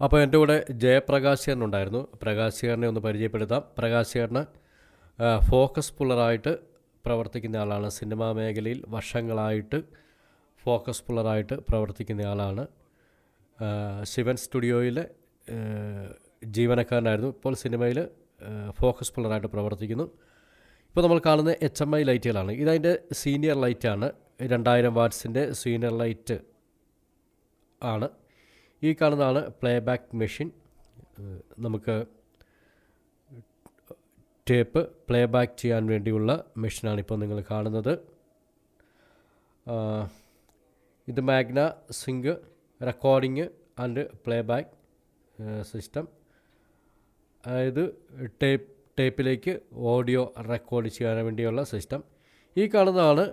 അപ്പോൾ എന്റെ കൂടെ ജയപ്രകാശ് ഉണ്ടായിരുന്നു പ്രകാശ് ഒന്ന് പരിചയപ്പെടുത്താം. പ്രകാശ് ചേട്ടന് ഫോക്കസ് പുള്ളറായിട്ട് പ്രവർത്തിക്കുന്ന ആളാണ്. സിനിമാ മേഖലയിൽ വർഷങ്ങളായിട്ട് ഫോക്കസ് പുള്ളറായിട്ട് പ്രവർത്തിക്കുന്ന ആളാണ്. ശിവൻ സ്റ്റുഡിയോയിലെ ജീവനക്കാരനായിരുന്നു. ഇപ്പോൾ സിനിമയിൽ ഫോക്കസ് പുള്ളറായിട്ട് പ്രവർത്തിക്കുന്നു. ഇപ്പോൾ നമ്മൾ കാണുന്ന എച്ച് എം ഐ ലൈറ്റുകളാണ്. ഇതതിന്റെ സീനിയർ ലൈറ്റാണ്. രണ്ടായിരം വാട്ട്സിന്റെ സീനിയർ ലൈറ്റ് ആണ്. ഈ കാണുന്നതാണ് പ്ലേ ബാക്ക് മെഷീൻ നമുക്ക് ടേപ്പ് പ്ലേ ബാക്ക് ചെയ്യാൻ വേണ്ടിയുള്ള മെഷീനാണ് ഇപ്പോൾ നിങ്ങൾ കാണുന്നത്. ഇത് magna sync recording and play back system അതായത് ടേപ്പ് ടേപ്പിലേക്ക് ഓഡിയോ റെക്കോർഡ് ചെയ്യാൻ വേണ്ടിയുള്ള സിസ്റ്റം ഈ കാണുന്നതാണ്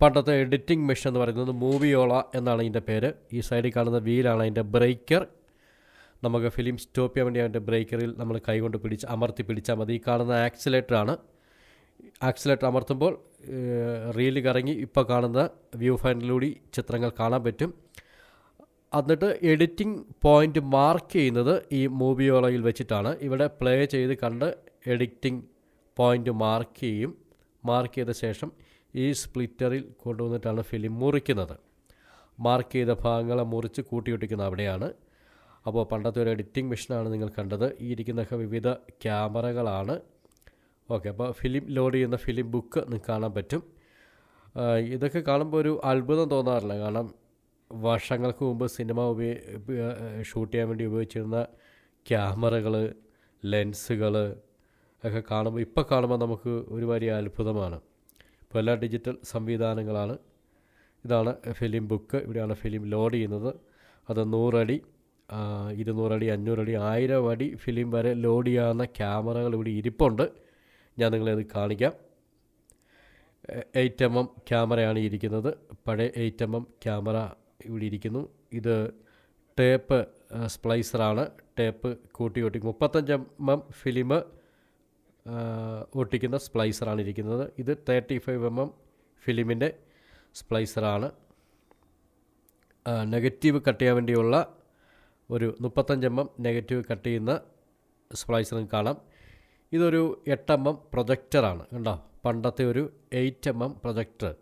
പണ്ടത്തെ എഡിറ്റിംഗ് മെഷീൻ എന്ന് പറയുന്നത് മൂവിയോള എന്നാണ് ഇതിന്റെ പേര്. ഈ സൈഡിൽ കാണുന്ന വീലാണ് അതിന്റെ ബ്രേക്കർ നമുക്ക് ഫിലിം സ്റ്റോപ്പ് ചെയ്യാൻ വേണ്ടി അതിന്റെ ബ്രേക്കറിൽ നമ്മൾ കൈകൊണ്ട് പിടിച്ച് അമർത്തി പിടിച്ചാൽ മതി. ഈ കാണുന്ന ആക്സിലേറ്ററാണ് ആക്സിലേറ്റർ അമർത്തുമ്പോൾ റീലിൽ കറങ്ങി ഇപ്പോൾ കാണുന്ന വ്യൂ ഫൈനലിലൂടെ ചിത്രങ്ങൾ കാണാൻ പറ്റും. എന്നിട്ട് എഡിറ്റിംഗ് പോയിന്റ് മാർക്ക് ചെയ്യുന്നത് ഈ മൂവിയോളയിൽ വെച്ചിട്ടാണ്. ഇവിടെ പ്ലേ ചെയ്ത് കണ്ട് എഡിറ്റിംഗ് പോയിന്റ് മാർക്ക് ചെയ്യും. മാർക്ക് ചെയ്ത ശേഷം ഈ സ്പ്ലിറ്ററിൽ കൊണ്ടുവന്നിട്ടാണ് ഫിലിം മുറിക്കുന്നത്. മാർക്ക് ചെയ്ത ഭാഗങ്ങളെ മുറിച്ച് കൂട്ടിയൊട്ടിക്കുന്നത് അവിടെയാണ്. അപ്പോൾ പണ്ടത്തെ ഒരു എഡിറ്റിംഗ് മെഷീനാണ് നിങ്ങൾ കണ്ടത്. ഈ ഇരിക്കുന്നതൊക്കെ വിവിധ ക്യാമറകളാണ്. ഓക്കെ അപ്പോൾ ഫിലിം ലോഡ് ചെയ്യുന്ന ഫിലിം ബുക്ക് നിങ്ങൾക്ക് കാണാൻ പറ്റും. ഇതൊക്കെ കാണുമ്പോൾ ഒരു അത്ഭുതം തോന്നാറില്ല. കാരണം വർഷങ്ങൾക്ക് മുമ്പ് സിനിമ ഉപയോഗ ഷൂട്ട് ചെയ്യാൻ വേണ്ടി ഉപയോഗിച്ചിരുന്ന ക്യാമറകൾ ലെൻസുകൾ ഒക്കെ കാണുമ്പോൾ ഇപ്പോൾ കാണുമ്പോൾ നമുക്ക് ഒരു വലിയ അത്ഭുതമാണ്. എല്ലാ ഡിജിറ്റൽ സംവിധാനങ്ങളാണ്. ഇതാണ് ഫിലിം ബുക്ക്. ഇവിടെയാണ് ഫിലിം ലോഡ് ചെയ്യുന്നത്. അത് നൂറടി ഇരുന്നൂറടി അഞ്ഞൂറടി ആയിരം അടി ഫിലിം വരെ ലോഡ് ചെയ്യാവുന്ന ക്യാമറകൾ ഇവിടെ ഇരിപ്പുണ്ട്. ഞാൻ നിങ്ങളെ കാണിക്കാം. എയ്റ്റ് എം എം ക്യാമറയാണ് ഇരിക്കുന്നത്. പഴയ എയ്റ്റ് എം എം ക്യാമറ ഇവിടെ ഇരിക്കുന്നു. ഇത് ടേപ്പ് സ്പ്ലൈസറാണ്. ടേപ്പ് കൂട്ടി കൂട്ടി മുപ്പത്തഞ്ച് എം എം ഫിലിം ഒട്ടിക്കുന്ന സ്പ്ലൈസറാണ് ഇരിക്കുന്നത്. ഇത് തേർട്ടി ഫൈവ് എം എം ഫിലിമിന്റെ സ്പ്ലൈസറാണ്. നെഗറ്റീവ് കട്ട് ചെയ്യാൻ വേണ്ടിയുള്ള ഒരു മുപ്പത്തഞ്ച് എം എം നെഗറ്റീവ് കട്ട് ചെയ്യുന്ന സ്പ്ലൈസർ കാണാം. ഇതൊരു എട്ട് എം എം പ്രൊജക്ടറാണ് കണ്ടോ? പണ്ടത്തെ ഒരു എയ്റ്റ് എം എം പ്രൊജക്ടർ.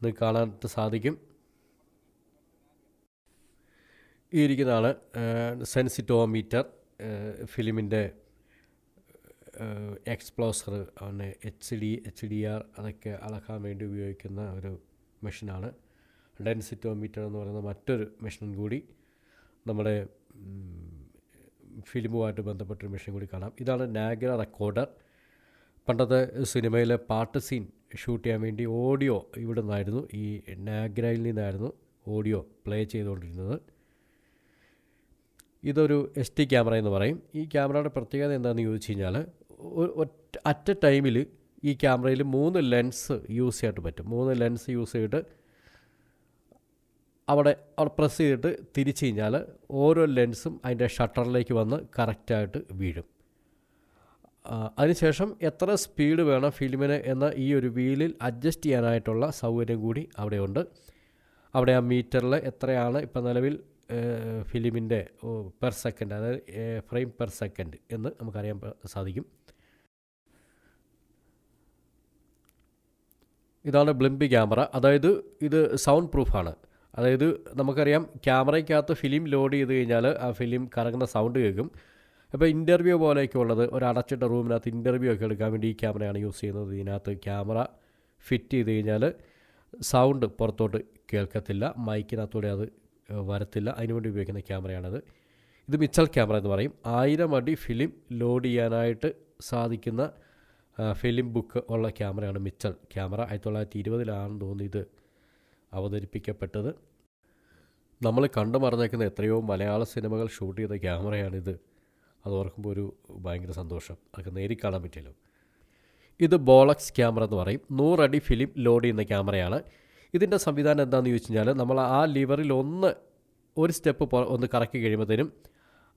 ഇത് കാണാനായിട്ട് സാധിക്കും. ഈ ഇരിക്കുന്നതാണ് സെൻസിറ്റോമീറ്റർ ഫിലിമിന്റെ എക്സ്പ്ലോസർ പിന്നെ H D H D R അതൊക്കെ അളക്കാൻ വേണ്ടി ഉപയോഗിക്കുന്ന ഒരു മെഷീനാണ് ഡെൻസിറ്റോമീറ്റർ എന്ന് പറയുന്ന മറ്റൊരു മെഷീനും കൂടി നമ്മുടെ ഫിലിമുമായിട്ട് ബന്ധപ്പെട്ടൊരു മെഷീൻ കൂടി കാണാം. ഇതാണ് നാഗ്ര റെക്കോർഡർ പണ്ടത്തെ സിനിമയിലെ പാട്ട് സീൻ ഷൂട്ട് ചെയ്യാൻ വേണ്ടി ഓഡിയോ ഇവിടെ നിന്നായിരുന്നു ഈ നാഗ്രയിൽ നിന്നായിരുന്നു ഓഡിയോ പ്ലേ ചെയ്തുകൊണ്ടിരുന്നത്. ഇതൊരു എസ് ടി ക്യാമറ എന്ന് പറയും. ഈ ക്യാമറയുടെ പ്രത്യേകത എന്താണെന്ന് ചോദിച്ചു കഴിഞ്ഞാൽ അറ്റ് ടൈമിൽ ഈ ക്യാമറയിൽ മൂന്ന് ലെൻസ് യൂസ് ചെയ്യാനായിട്ട് പറ്റും. മൂന്ന് ലെൻസ് യൂസ് ചെയ്തിട്ട് അവിടെ അവിടെ പ്രസ് ചെയ്തിട്ട് തിരിച്ചു കഴിഞ്ഞാൽ ഓരോ ലെൻസും അതിന്റെ ഷട്ടറിലേക്ക് വന്ന് കറക്റ്റായിട്ട് വീഴും. അതിനുശേഷം എത്ര സ്പീഡ് വേണം ഫിലിമിന് എന്ന ഈ ഒരു വീലിൽ അഡ്ജസ്റ്റ് ചെയ്യാനായിട്ടുള്ള സൗകര്യം കൂടി അവിടെയുണ്ട്. അവിടെ ആ മീറ്ററിൽ എത്രയാണ് ഇപ്പം നിലവിൽ ഫിലിമിന്റെ പെർ സെക്കൻഡ് അതായത് ഫ്രെയിം പെർ സെക്കൻഡ് എന്ന് നമുക്കറിയാൻ സാധിക്കും. ഇതാണ് ബ്ലിംബി ക്യാമറ. അതായത് ഇത് സൗണ്ട് പ്രൂഫാണ്. അതായത് നമുക്കറിയാം ക്യാമറയ്ക്കകത്ത് ഫിലിം ലോഡ് ചെയ്ത് കഴിഞ്ഞാൽ ആ ഫിലിം കറങ്ങുന്ന സൗണ്ട് കേൾക്കും. അപ്പോൾ ഇന്റർവ്യൂ പോലെയൊക്കെ ഉള്ളത് ഒരു അടച്ചിട്ട റൂമിനകത്ത് ഇന്റർവ്യൂ ഒക്കെ എടുക്കാൻ വേണ്ടി ഈ ക്യാമറയാണ് യൂസ് ചെയ്യുന്നത്. ഇതിനകത്ത് ക്യാമറ ഫിറ്റ് ചെയ്ത് കഴിഞ്ഞാൽ സൗണ്ട് പുറത്തോട്ട് കേൾക്കത്തില്ല. മൈക്കിനകത്തൂടെ അത് വരത്തില്ല. അതിനുവേണ്ടി ഉപയോഗിക്കുന്ന ക്യാമറയാണത്. ഇത് മിച്ചൽ ക്യാമറ എന്ന് പറയും. ആയിരം അടി ഫിലിം ലോഡ് ചെയ്യാനായിട്ട് സാധിക്കുന്ന ഫിലിം ബുക്ക് ഉള്ള ക്യാമറയാണ് മിച്ചൽ ക്യാമറ. ആയിരത്തി തൊള്ളായിരത്തി ഇരുപതിലാണെന്ന് തോന്നി ഇത് അവതരിപ്പിക്കപ്പെട്ടത്. നമ്മൾ കണ്ടു മറന്നേക്കുന്ന എത്രയോ മലയാള സിനിമകൾ ഷൂട്ട് ചെയ്ത ക്യാമറയാണിത്. അത് ഓർക്കുമ്പോൾ ഒരു ഭയങ്കര സന്തോഷം. അതൊക്കെ നേരി കാണാൻ പറ്റിയല്ലോ. ഇത് ബോളക്സ് ക്യാമറ എന്ന് പറയും. നൂറടി ഫിലിം ലോഡ് ചെയ്യുന്ന ക്യാമറയാണ്. ഇതിന്റെ സംവിധാനം എന്താണെന്ന് ചോദിച്ചു കഴിഞ്ഞാൽ നമ്മൾ ആ ലിവറിൽ ഒന്ന് ഒരു സ്റ്റെപ്പ് ഒന്ന് കറക്കി കഴിയുമ്പോഴത്തേനും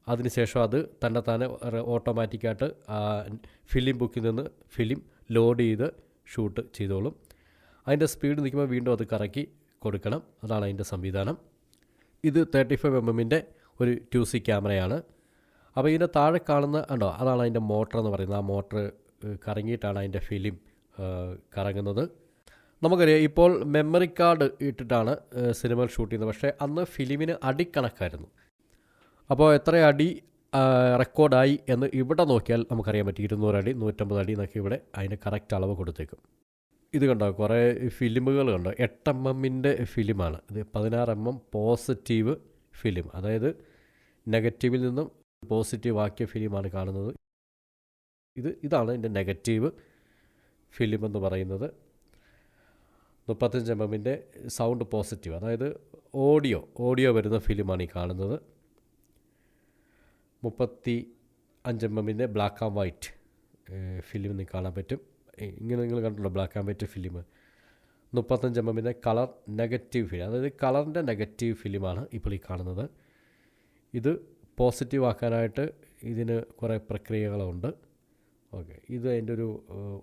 അതിനുശേഷം അത് തന്നെ തന്നെ ഓട്ടോമാറ്റിക്കായിട്ട് ഫിലിം ബുക്കിൽ നിന്ന് ഫിലിം ലോഡ് ചെയ്ത് ഷൂട്ട് ചെയ്തോളും. അതിന്റെ സ്പീഡ് നിൽക്കുമ്പോൾ വീണ്ടും അത് കറക്കി കൊടുക്കണം. അതാണ് അതിന്റെ സംവിധാനം. ഇത് തേർട്ടി ഫൈവ് എം എമ്മിന്റെ ഒരു ടു സി ക്യാമറയാണ്. അപ്പോൾ ഇതിന്റെ താഴെ കാണുന്ന ഉണ്ടോ അതാണ് അതിന്റെ മോട്ടർ എന്ന് പറയുന്നത്. ആ മോട്ടർ കറങ്ങിയിട്ടാണ് അതിന്റെ ഫിലിം കറങ്ങുന്നത്. നമുക്കറിയാം ഇപ്പോൾ മെമ്മറി കാർഡ് ഇട്ടിട്ടാണ് സിനിമ ഷൂട്ട് ചെയ്യുന്നത്. പക്ഷേ അന്ന് ഫിലിമിന് അടിക്കണക്കായിരുന്നു അപ്പോൾ എത്ര അടി റെക്കോർഡായി എന്ന് ഇവിടെ നോക്കിയാൽ നമുക്കറിയാൻ പറ്റും. ഇരുന്നൂറ് അടി നൂറ്റമ്പത് അടി എന്നൊക്കെ ഇവിടെ അതിന് കറക്റ്റ് അളവ് കൊടുത്തേക്കും. ഇത് കണ്ടോ കുറേ ഫിലിമുകൾ കണ്ടോ? എട്ട് എം എമ്മിന്റെ ഫിലിമാണ്. ഇത് പതിനാറ് എം എം പോസിറ്റീവ് ഫിലിം അതായത് നെഗറ്റീവിൽ നിന്നും പോസിറ്റീവ് ആക്കിയ ഫിലിമാണ് കാണുന്നത്. ഇത് ഇതാണ് എന്റെ നെഗറ്റീവ് ഫിലിം എന്ന് പറയുന്നത്. മുപ്പത്തഞ്ച് എം എമ്മിന്റെ സൗണ്ട് പോസിറ്റീവ് അതായത് ഓഡിയോ ഓഡിയോ വരുന്ന ഫിലിമാണ് ഈ കാണുന്നത്. മുപ്പത്തി അഞ്ച് എം എമ്മിന്റെ ബ്ലാക്ക് ആൻഡ് വൈറ്റ് ഫിലിം നിങ്ങൾക്ക് കാണാൻ പറ്റും. ഇങ്ങനെ നിങ്ങൾ കണ്ടിട്ടുണ്ടോ ബ്ലാക്ക് ആൻഡ് വൈറ്റ് ഫിലിം? മുപ്പത്തഞ്ച് എം എമ്മിന്റെ കളർ നെഗറ്റീവ് ഫിലിം അതായത് കളറിന്റെ നെഗറ്റീവ് ഫിലിമാണ് ഇപ്പോൾ ഈ കാണുന്നത്. ഇത് പോസിറ്റീവ് ആക്കാനായിട്ട് ഇതിന് കുറേ പ്രക്രിയകളുണ്ട്. ഓക്കെ ഇത് അതിന്റെ ഒരു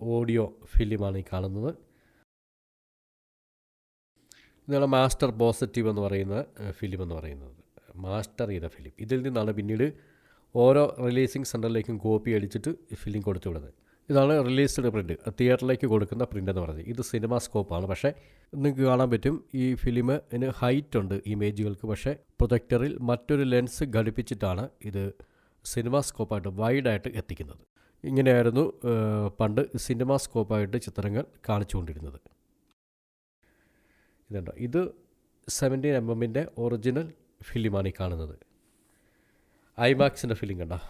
ഓഡിയോ ഫിലിമാണ് ഈ കാണുന്നത്. ഇതാണ് മാസ്റ്റർ പോസിറ്റീവ് എന്ന് പറയുന്ന ഫിലിം എന്ന് പറയുന്നത്. മാസ്റ്റർ ചെയ്ത ഫിലിം. ഇതിൽ നിന്നാണ് പിന്നീട് ഓരോ റിലീസിങ് സെന്ററിലേക്കും കോപ്പി അടിച്ചിട്ട് ഫിലിം കൊടുത്തു വിടുന്നത്. ഇതാണ് റിലീസ്ഡ് പ്രിന്റ് തിയേറ്ററിലേക്ക് കൊടുക്കുന്ന പ്രിന്റ് എന്ന് പറയുന്നത്. ഇത് സിനിമ സ്കോപ്പാണ്. പക്ഷേ നിങ്ങൾക്ക് കാണാൻ പറ്റും ഈ ഫിലിമിന് ഹൈറ്റ് ഉണ്ട് ഇമേജുകൾക്ക്. പക്ഷേ പ്രൊജക്ടറിൽ മറ്റൊരു ലെൻസ് ഘടിപ്പിച്ചിട്ടാണ് ഇത് സിനിമ സ്കോപ്പായിട്ട് വൈഡായിട്ട് എത്തിക്കുന്നത്. ഇങ്ങനെയായിരുന്നു പണ്ട് സിനിമ സ്കോപ്പായിട്ട് ചിത്രങ്ങൾ കാണിച്ചുകൊണ്ടിരുന്നത്. ഇതുണ്ടോ? ഇത് സെവന്റീൻ എം എമ്മിന്റെ ഒറിജിനൽ ഫിലിമാണ് ഈ കാണുന്നത്. ഐമാക്സിന്റെ ഫിലിം കണ്ടോ?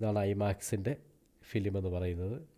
ഇതാണ് ഐമാക്സിന്റെ ഫിലിം എന്ന് പറയുന്നത്.